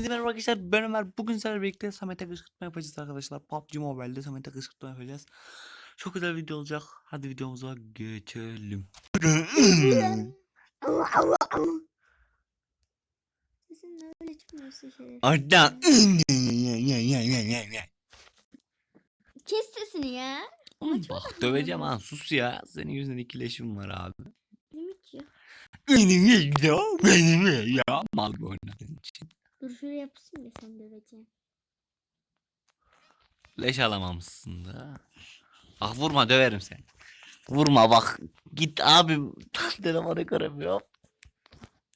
Merhaba arkadaşlar ben Ömer. Bugün sizlerle birlikte Samet'e kışkırtma yapacağız arkadaşlar. PUBG Mobile'de Samet'e kışkırtma yapacağız. Çok güzel video olacak. Hadi videomuza geçelim. Sesin öyle. Arda. Kes sesini ya. Bak döveceğim ha sus ya. Senin yüzünden ikileşim var abi. Limit ya. Benim ya benim ya. Mal bir oynadığın için. Dur şuraya yapışsın da sen döveceğim. Leş alamamışsın da. Bak vurma döverim seni. Vurma bak. Git abim. Telefonu göremiyor.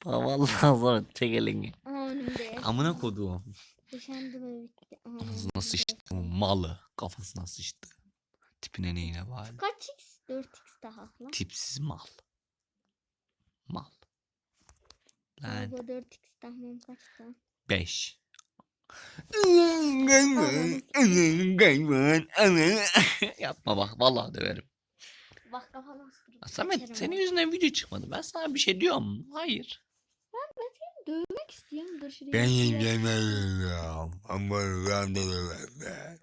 Bak vallahi sonra çek elini. Önümde. Amına koduğum. Yaşandı böyle bitti. Ağzına sıçtı bu malı. Kafasına sıçtı. Tipine neyine bağlı. Kaç x? 4x daha lan. Tipsiz mal. Mal. Lan Galiba 4x tamam kaç lan? 5. Yapma bak vallahi döverim. Bak kafana Samet senin yüzünden video çıkmadı. Ben sana bir şey diyorum. Hayır. Dövmek istiyorum dur şuraya. Ben yemiyorum ama ben de öyle.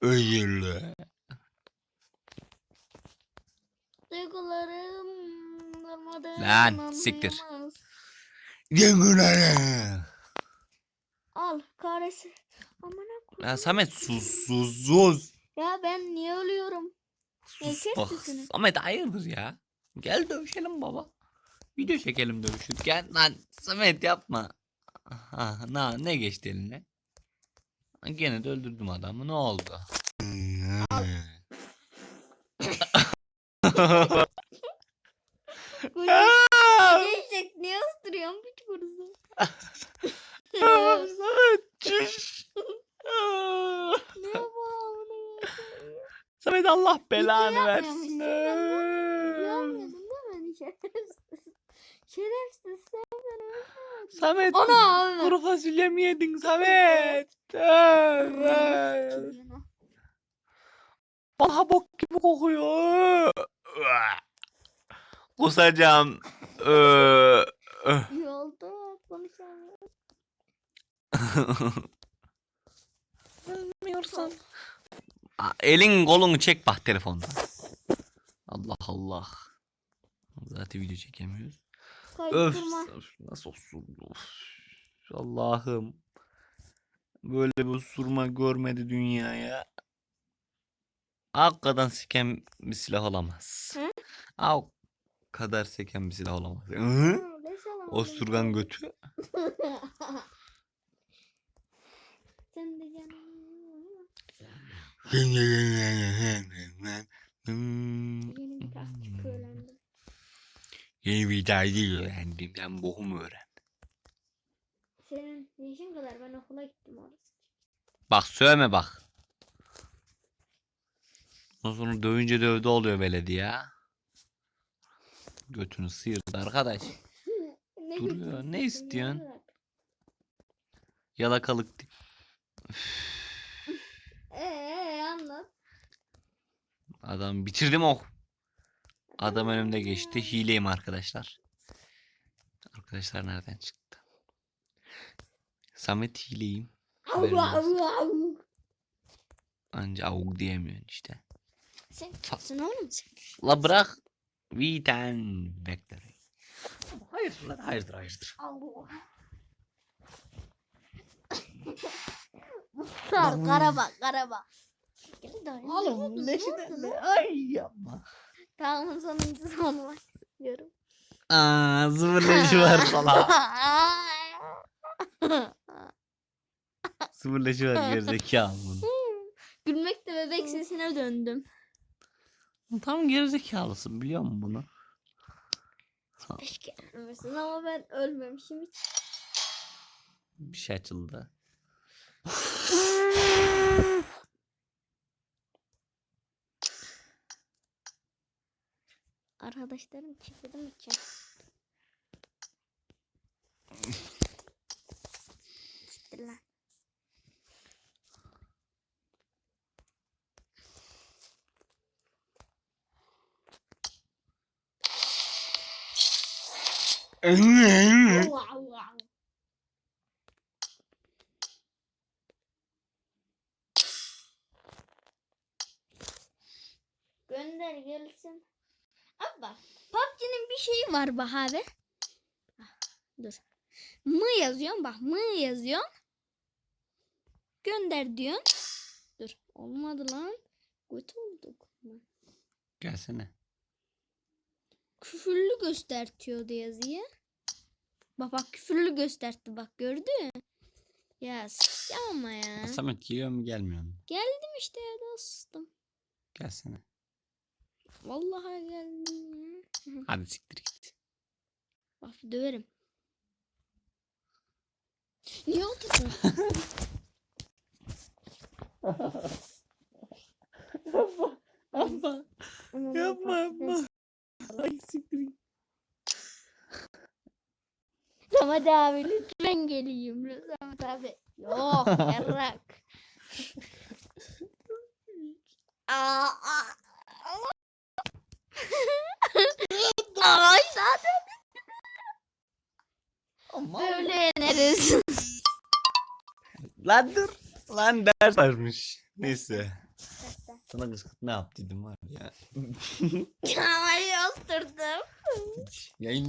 Özürlü. Duygularım durmadan Lan, siktir. anlayamaz. Amına koyayım. Ya Samet sus sus sus. Ya ben niye ölüyorum? Sus kes bak. sesini. Samet hayırdır ya. Gel dövüşelim baba. Video çekelim dövüşürken. Lan Samet yapma. Ha, na, ne geçti eline? Gene de öldürdüm adamı. Ne oldu? Geçecek niye ıstırıyorsun piç kurusu? Samet çüş. ne yapalım? Samet Allah belanı yapmıyormuşsun, versin. Yapmıyordun değil mi? Şerefsiz. Şerefsiz sen beni. Samet Ana! kuru fasulye mi yedin Samet? Evet. Vallahi bok gibi kokuyor. Kusacağım. Ee. İyi oldu konuşamıyorum. Bilmiyorsan. Elin kolunu çek bak telefonda. Allah Allah. Zaten video çekemiyoruz. Öf. Nasıl osurdu? Of. Allah'ım. Böyle bir osurma görmedi dünyaya. Hakikaten seken bir silah olamaz. Hı? O kadar seken bir silah olamaz. Hı? Osurgan götü. Sen de canım. Yeni bir taktik öğrendim. Yeni bir derdi öğrendim. Ben bokumu öğrendim. Senin yaşın kadar ben okula gittim orası. Bak sövme bak. Ondan sonra dövünce dövde oluyor belediye. Götünü sıyırdı arkadaş. Ne Duruyor, ne istiyorsun? Yalakalık. di- Ee anlat. Adam bitirdim ok. Adam önümde geçti. Hileyim arkadaşlar. Arkadaşlar nereden çıktı? Samet hileyim. Anca avuk diyemiyorsun işte. Sen kimsin oğlum sen? La bırak. Viten bekleri. Hayırdır lan hayırdır hayırdır. Allah. Sar karaba karaba. Gel de oynayalım. Ay yapma. Tamam sonuncusu olmak istiyorum. Aa sıfırlayışı var sana. Sıfırlayışı var gerizekalı bunun. Gülmekle bebek sesine döndüm. Tam gerizekalısın biliyor musun bunu? Keşke ölmesin ama ben ölmemişim hiç. Bir şey açıldı. Arkadaşlarım çıktı mı Siktir lan. Allah Allah. Gönder gelsin. Abi bak PUBG'nin bir şeyi var bak abi. Ah, Dur. Mı yazıyorsun bak mı yazıyorsun. Gönder diyorsun. Dur olmadı lan. Kötü olduk. Gelsene. Küfürlü göstertiyordu yazıyı. Bak bak küfürlü gösterdi bak gördün? Ya s- ama ya. Samet geliyor mu gelmiyor mu? Geldim işte ya dostum. Gelsene. Vallahi geldim. Hadi siktir git. Bak döverim. Niye oturdun? Yapma. Yapma yapma. Ay siktir git. Samet abi lütfen geleyim. Samet abi. Yok yarrak. Aa, aa. Ay zaten böyle yeneriz. Lan dur. Lan ders varmış. Neyse. Sana kıskırtma yaptıydım var ya. Kamerayı oturdum. Yayın